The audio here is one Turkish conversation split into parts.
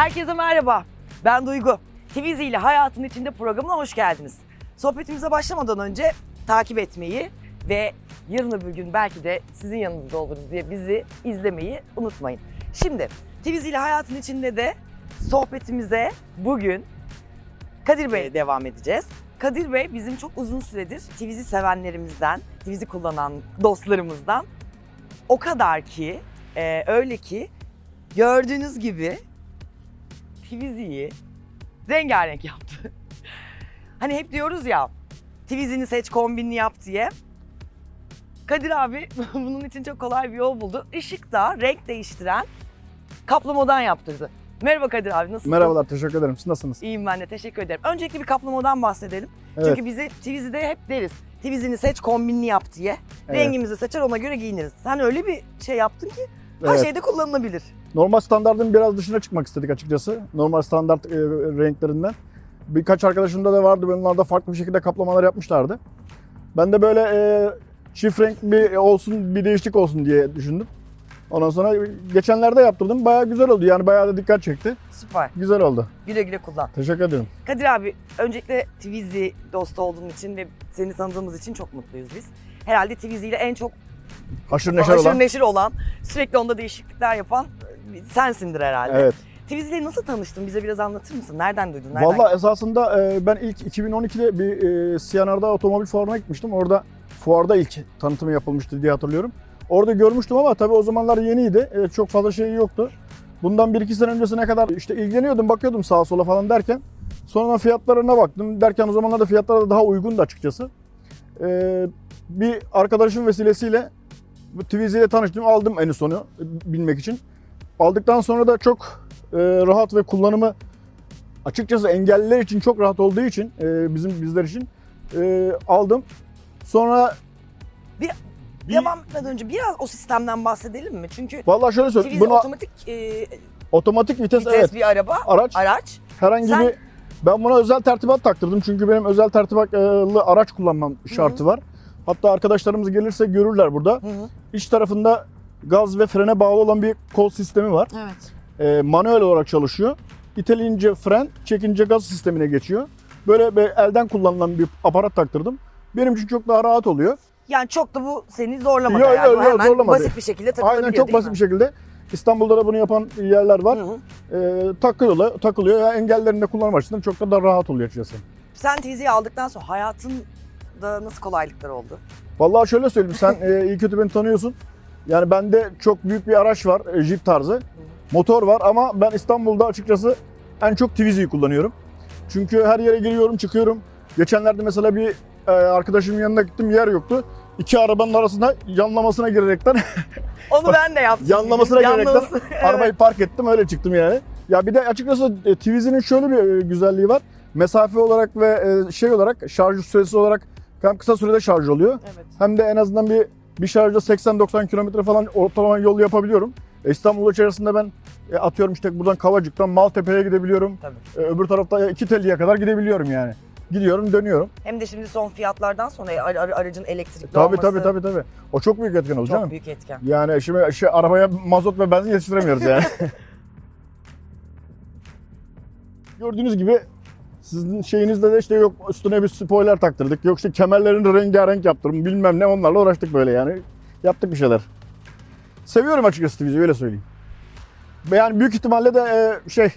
Herkese merhaba. Ben Duygu. Twizy ile Hayatın İçinde programına hoş geldiniz. Sohbetimize başlamadan önce takip etmeyi ve yarın öbür gün belki de sizin yanınızda oluruz diye bizi izlemeyi unutmayın. Şimdi Twizy ile Hayatın İçinde de sohbetimize bugün Kadir Bey'le devam edeceğiz. Kadir Bey bizim çok uzun süredir Twizy sevenlerimizden, Twizy kullanan dostlarımızdan. O kadar ki, e, öyle ki gördüğünüz gibi Twizy'yi rengarenk yaptı. hani hep diyoruz ya Twizy'ni seç kombinini yap diye. Kadir abi bunun için çok kolay bir yol buldu. Işıkta renk değiştiren kaplamadan yaptırdı. Merhaba Kadir abi nasılsın? Merhabalar, teşekkür ederim. Siz nasılsınız? İyiyim ben de teşekkür ederim. Öncelikle bir kaplamadan bahsedelim. Evet, Çünkü bizi Twizy'de hep deriz. Twizy'ni seç kombinini yap diye. evet, Rengimizi seçer ona göre giyiniriz. Sen öyle bir şey yaptın ki her evet. şeyde kullanılabilir. Normal standartın biraz dışına çıkmak istedik açıkçası. Normal standart e, renklerinden. Birkaç arkadaşımda da vardı. Onlar da farklı bir şekilde kaplamalar yapmışlardı. Ben de böyle e, çift renk bir olsun, bir değişiklik olsun diye düşündüm. Ondan sonra geçenlerde yaptırdım. Bayağı güzel oldu. Yani bayağı da dikkat çekti. Süper. Güzel oldu. Güle güle kullan. Teşekkür ederim. Kadir abi öncelikle Twizy dostu olduğun için ve seni tanıdığımız için çok mutluyuz biz. Herhalde Twizy ile en çok Haşır neşir haşır olan. neşir olan, sürekli onda değişiklikler yapan sensindir herhalde. Evet. Twizy ile nasıl tanıştın? Bize biraz anlatır mısın? Nereden duydun? Nereden Valla esasında e, ben ilk 2012'de bir e, CNR'da otomobil fuarına gitmiştim. Orada fuarda ilk tanıtımı yapılmıştı diye hatırlıyorum. Orada görmüştüm ama tabii o zamanlar yeniydi. E, çok fazla şey yoktu. Bundan 1-2 sene öncesine kadar işte ilgileniyordum, bakıyordum sağa sola falan derken. Sonradan fiyatlarına baktım. Derken o zamanlarda fiyatlar da daha uygundu açıkçası. E, bir arkadaşım vesilesiyle Twizy ile tanıştım. Aldım en sonu bilmek için. Aldıktan sonra da çok e, rahat ve kullanımı açıkçası engelliler için çok rahat olduğu için e, bizim bizler için e, aldım. Sonra Bir- bir, Devam etmeden önce biraz o sistemden bahsedelim mi? Çünkü vallahi şöyle söyleyeyim. Buna otomatik e, otomatik vites, vites evet bir araba, araç araç. herhangi Sen- bir ben buna özel tertibat taktırdım çünkü benim özel tertibatlı araç kullanmam şartı var. Hatta arkadaşlarımız gelirse görürler burada. Hı hı. İç tarafında gaz ve frene bağlı olan bir kol sistemi var. Evet. E, manuel olarak çalışıyor. İteleyince fren, çekince gaz sistemine geçiyor. Böyle bir elden kullanılan bir aparat taktırdım. Benim için çok daha rahat oluyor. Yani çok da bu seni zorlamadı Yok, yok, herhalde. yok, zorlamadı. basit bir şekilde takılabiliyor Aynen çok basit mi? bir şekilde. İstanbul'da da bunu yapan yerler var. Hı hı. Ee, takılıyor, takılıyor. Yani engellerinde kullanım açısından çok da daha rahat oluyor açıkçası. Sen Twizy'yi aldıktan sonra hayatında nasıl kolaylıklar oldu? Vallahi şöyle söyleyeyim sen e, iyi kötü beni tanıyorsun. Yani bende çok büyük bir araç var, e, Jeep tarzı. Motor var ama ben İstanbul'da açıkçası en çok Twizy'yi kullanıyorum. Çünkü her yere giriyorum, çıkıyorum. Geçenlerde mesela bir e, arkadaşımın yanına gittim, yer yoktu. İki arabanın arasında yanlamasına girerekten Onu ben de yaptım. Yanlamasına girerekten Yanlaması- evet. Arabayı park ettim öyle çıktım yani. Ya bir de açıkçası e, Twizy'nin şöyle bir e, güzelliği var. Mesafe olarak ve e, şey olarak şarj süresi olarak hem kısa sürede şarj oluyor. Evet. Hem de en azından bir bir şarjda 80-90 kilometre falan ortalama yol yapabiliyorum. E, İstanbul içerisinde ben e, atıyorum işte buradan Kavacık'tan Maltepe'ye gidebiliyorum. Tabii. E, öbür tarafta iki telliye kadar gidebiliyorum yani. Gidiyorum dönüyorum. Hem de şimdi son fiyatlardan sonra ar- ar- aracın elektrikli Tabii olması tabii tabii tabii. O çok büyük etken oldu çok canım. büyük etken. Yani şimdi şey, arabaya mazot ve benzin yetiştiremiyoruz yani. Gördüğünüz gibi sizin şeyinizde de işte yok üstüne bir spoiler taktırdık. Yok işte kemerlerini rengarenk yaptırdım bilmem ne onlarla uğraştık böyle yani. Yaptık bir şeyler. Seviyorum açıkçası Twizy'yi öyle söyleyeyim. Yani büyük ihtimalle de e, şey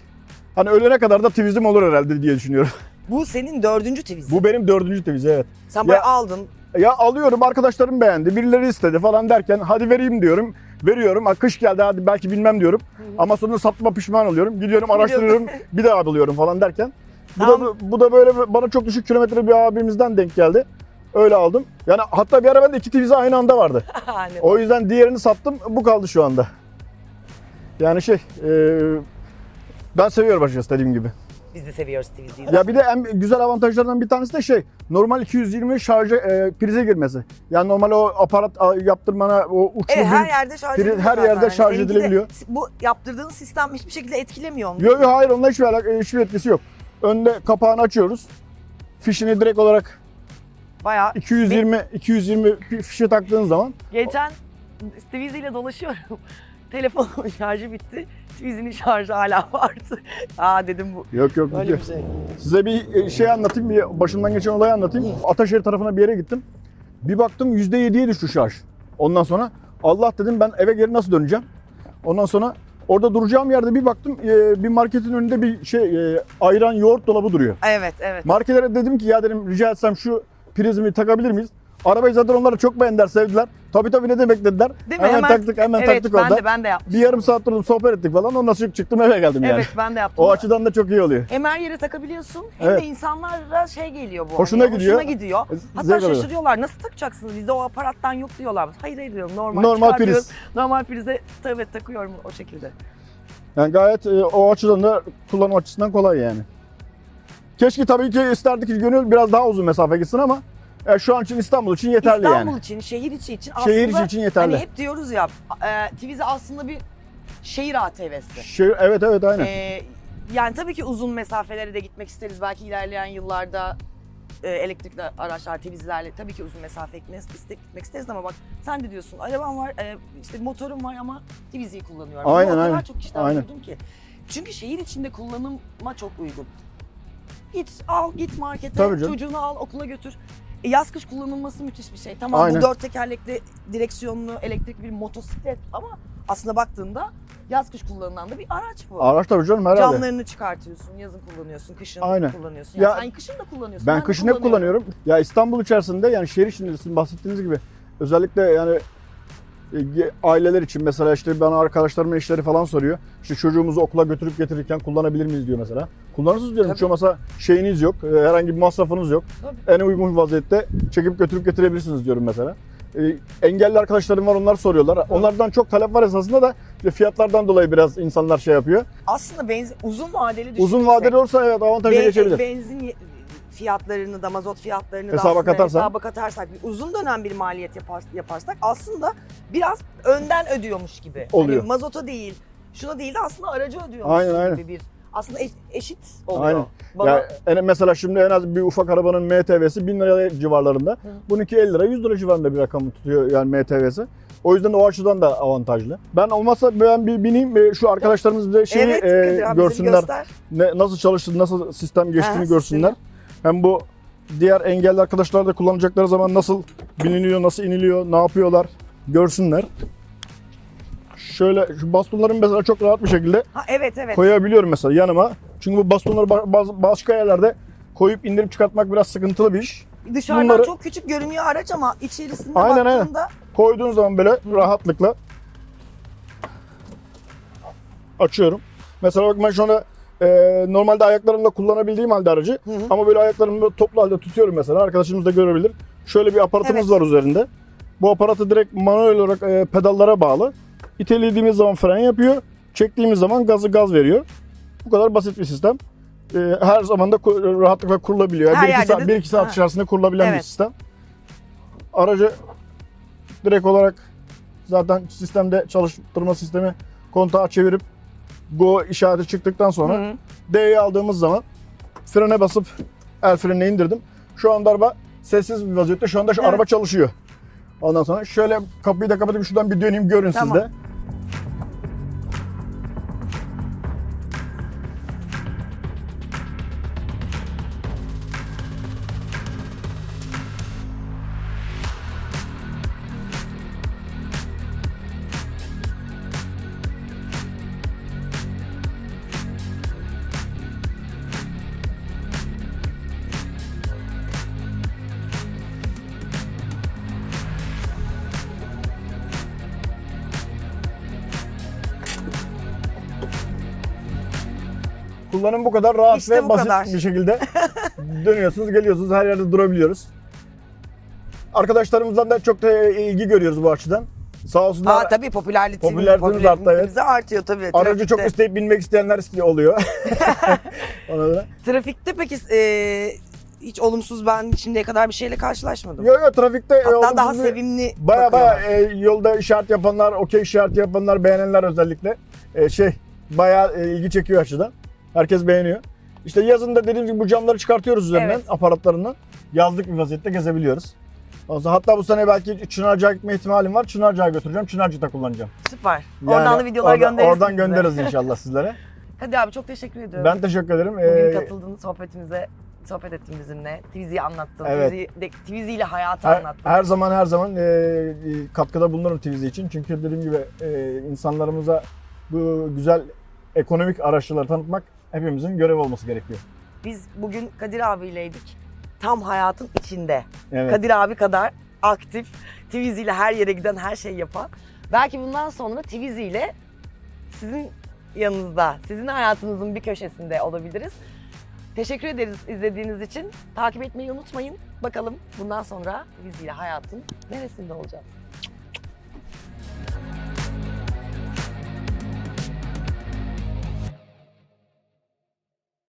hani ölene kadar da Twizy'm olur herhalde diye düşünüyorum. Bu senin dördüncü Twizy. Bu benim dördüncü Twizy evet. Sen Ya- aldın. Ya alıyorum arkadaşlarım beğendi, birileri istedi falan derken hadi vereyim diyorum. Veriyorum. Ha, kış geldi hadi belki bilmem diyorum. Ama sonra satma pişman oluyorum. Gidiyorum araştırıyorum bir daha alıyorum falan derken. Bu, da, bu da böyle bana çok düşük kilometre bir abimizden denk geldi. Öyle aldım. Yani hatta bir ara bende iki Twizy aynı anda vardı. O yüzden diğerini sattım. Bu kaldı şu anda. Yani şey e, ben seviyorum açıkçası dediğim gibi. biz de seviyoruz Twizy'yi. Ya bir de en güzel avantajlarından bir tanesi de şey normal 220 şarja e, prize girmesi. Yani normal o aparat a, yaptırmana o uçlu Evet her yerde şarj ediliyor her zaten. yerde şarj seninki de edilebiliyor. Bu yaptırdığın sistem hiçbir şekilde etkilemiyor onu. Yok yok hayır onunla hiçbir, alak- hiçbir etkisi yok. Önde kapağını açıyoruz. Fişini direkt olarak Bayağı 220 220 fişe taktığın zaman geçen Twizy ile dolaşıyorum. telefonumun şarjı bitti. Twizy'nin şarjı hala vardı. Aa dedim bu. Yok yok. Öyle gidiyor. bir şey. Size bir e, şey anlatayım, bir başımdan geçen olayı anlatayım. Ataşehir tarafına bir yere gittim. Bir baktım %7'ye düştü şarj. Ondan sonra Allah dedim ben eve geri nasıl döneceğim? Ondan sonra orada duracağım yerde bir baktım e, bir marketin önünde bir şey e, ayran yoğurt dolabı duruyor. Evet evet. Marketlere dedim ki ya dedim rica etsem şu prizmi takabilir miyiz? Arabayı zaten onlar çok beğendiler, sevdiler. Tabii tabii ne demek dediler. Değil mi? Hemen, Hemen- taktık, hemen evet taktık ben orada. de ben de yaptım. Bir yarım saat durdum, sohbet ettik falan. Ondan sonra çıktım eve geldim yani. Evet ben de yaptım. O açıdan da çok iyi oluyor. Hem her yere takabiliyorsun hem Evet. de insanlara şey geliyor bu. Hoşuna hani, gidiyor. Hoşuna gidiyor. Hatta Zevk alıyor. şaşırıyorlar. Nasıl takacaksınız? Bizde o aparattan yok diyorlar. Hayır hayır diyorum. Normal, Normal priz. Normal prize tabii takıyorum o şekilde. Yani gayet e, o açıdan da kullanım açısından kolay yani. Keşke tabii ki isterdik ki gönül biraz daha uzun mesafe gitsin ama e, şu an için İstanbul için yeterli İstanbul yani. için, şehir içi için Şehir aslında içi için yeterli. hani hep diyoruz ya e, Twizy aslında bir şehir ATV'si. Şey, evet evet aynen. E, yani tabii ki uzun mesafelere de gitmek isteriz. Belki ilerleyen yıllarda e, elektrikli araçlar, Twizy'lerle tabii ki uzun mesafe gitmek, iste- gitmek isteriz ama bak sen de diyorsun arabam var, e, işte motorum var ama Twizy'yi kullanıyorum. Bunu Aynen, o kadar aynen. çok kişiden Aynen. duydum ki. Çünkü şehir içinde kullanıma çok uygun. Git al git markete, çocuğunu al okula götür. Yaz kış kullanılması müthiş bir şey. Tamam Aynen. bu dört tekerlekli direksiyonlu elektrikli bir motosiklet ama aslında baktığında yaz kış kullanılan da bir araç bu. Araç tabii canım herhalde. Camlarını çıkartıyorsun, yazın kullanıyorsun, kışın Aynen. kullanıyorsun. Yani Ya- sen kışın da kullanıyorsun. Ben de kışın hep kullanıyorum. Ya İstanbul içerisinde yani şehir içinde sizin bahsettiğiniz gibi özellikle yani aileler için mesela işte bana arkadaşlarımın eşleri falan soruyor. İşte çocuğumuzu okula götürüp getirirken kullanabilir miyiz diyor mesela. Kullanırsınız diyorum. Tabii. Hiç olmasa şeyiniz yok. e, Herhangi bir masrafınız yok. Tabii. En uygun vaziyette çekip götürüp getirebilirsiniz diyorum mesela. E, engelli arkadaşlarım var onlar soruyorlar. Onlardan çok talep var esasında da fiyatlardan dolayı biraz insanlar şey yapıyor. Aslında benzin uzun vadeli düşünürsek. Uzun vadeli olsa evet avantaja be- geçebilir. Benzin fiyatlarını da mazot fiyatlarını da Hesaba aslında katarsan. hesaba katarsak bir uzun dönem bir maliyet yapar, yaparsak aslında biraz önden ödüyormuş gibi. Oluyor. Hani mazota değil, şuna değil de aslında aracı ödüyormuş Aynen, gibi aynen. bir aslında eş- eşit oluyor. Aynen. Bana Ya en, mesela şimdi en az bir ufak arabanın MTV'si 1000 lira civarlarında. Bununki 50 lira 100 lira civarında bir rakam tutuyor yani MTV'si. O yüzden o açıdan da avantajlı. Ben olmazsa ben bir bineyim şu arkadaşlarımız bize şeyi evet, e, görsünler. Ne, nasıl çalıştığını, nasıl sistem geçtiğini Ha, görsünler. Hem bu diğer engelli arkadaşlar da kullanacakları zaman nasıl biniliyor, nasıl iniliyor, ne yapıyorlar görsünler. Şöyle şu bastonların mesela çok rahat bir şekilde Ha, evet evet. koyabiliyorum mesela yanıma. Çünkü bu bastonları bazı başka yerlerde koyup indirip çıkartmak biraz sıkıntılı bir iş. Dışarıdan bunları- çok küçük görünüyor araç ama içerisinde Aynen, aynen. baktığında Koyduğun zaman böyle rahatlıkla açıyorum. Mesela bak ben şu anda e, normalde ayaklarımla kullanabildiğim halde aracı Hı hı. ama böyle ayaklarımı böyle toplu halde tutuyorum mesela. Arkadaşımız da görebilir. Şöyle bir aparatımız Evet. var üzerinde. Bu aparatı direkt manuel olarak e, pedallara bağlı. İtelediğimiz zaman fren yapıyor. Çektiğimiz zaman gazı gaz veriyor. Bu kadar basit bir sistem. E, her zaman da rahatlıkla kurulabiliyor. Her 1-2 yerde saat, de- 1-2 saat Ha. içerisinde kurulabilen bir Evet. sistem. Aracı direkt olarak zaten sistemde çalıştırma sistemi kontağı çevirip Go işareti çıktıktan sonra. D'yi aldığımız zaman frene basıp el frenine indirdim. Şu anda araba sessiz bir vaziyette. Şu anda şu Evet. araba çalışıyor. Ondan sonra şöyle kapıyı da kapatıp şuradan bir döneyim görün Tamam. siz Kullanım bu kadar rahat İşte ve bu basit kadar. bir şekilde dönüyorsunuz, geliyorsunuz, her yerde durabiliyoruz. Arkadaşlarımızdan da çok da ilgi görüyoruz bu açıdan. Sağ olsunlar. Aa tabii popülerliğimiz, Popülerliğimiz arttı, evet. artıyor tabii. Aracı çok trafikte. isteyip binmek isteyenler oluyor. Ona da. Trafikte peki e, hiç olumsuz ben şimdiye kadar bir şeyle karşılaşmadım. Yo yo trafikte e, Hatta daha olumsuz bir- sevimli Baya bakıyorlar. baya e, yolda işaret yapanlar, okey işareti yapanlar, beğenenler özellikle e, şey baya e, ilgi çekiyor açıdan. Herkes beğeniyor. İşte yazın da dediğim gibi bu camları çıkartıyoruz üzerinden Evet. aparatlarından. Yazlık bir vaziyette gezebiliyoruz. Hatta bu sene belki Çınarca'ya gitme ihtimalim var. Çınarca'ya götüreceğim. Çınarca'da kullanacağım. Süper. Yani oradan da videolar orada- göndeririz. Oradan bize. göndeririz inşallah sizlere. Hadi abi çok teşekkür ediyorum. Ben teşekkür ederim. Bugün Ee, katıldın sohbetimize. Sohbet ettin bizimle. Twizy'yi anlattın. Evet. Twizy ile hayatı her, anlattın. her zaman her zaman e, katkıda bulunurum Twizy için. Çünkü dediğim gibi e, insanlarımıza bu güzel ekonomik araçları tanıtmak hepimizin görev olması gerekiyor. Biz bugün Kadir abiyleydik. Tam hayatın içinde. Evet. Kadir abi kadar aktif, Twizy ile her yere giden, her şeyi yapan. Belki bundan sonra Twizy ile sizin yanınızda, sizin hayatınızın bir köşesinde olabiliriz. Teşekkür ederiz izlediğiniz için. Takip etmeyi unutmayın. Bakalım bundan sonra Twizy ile hayatın neresinde olacağız.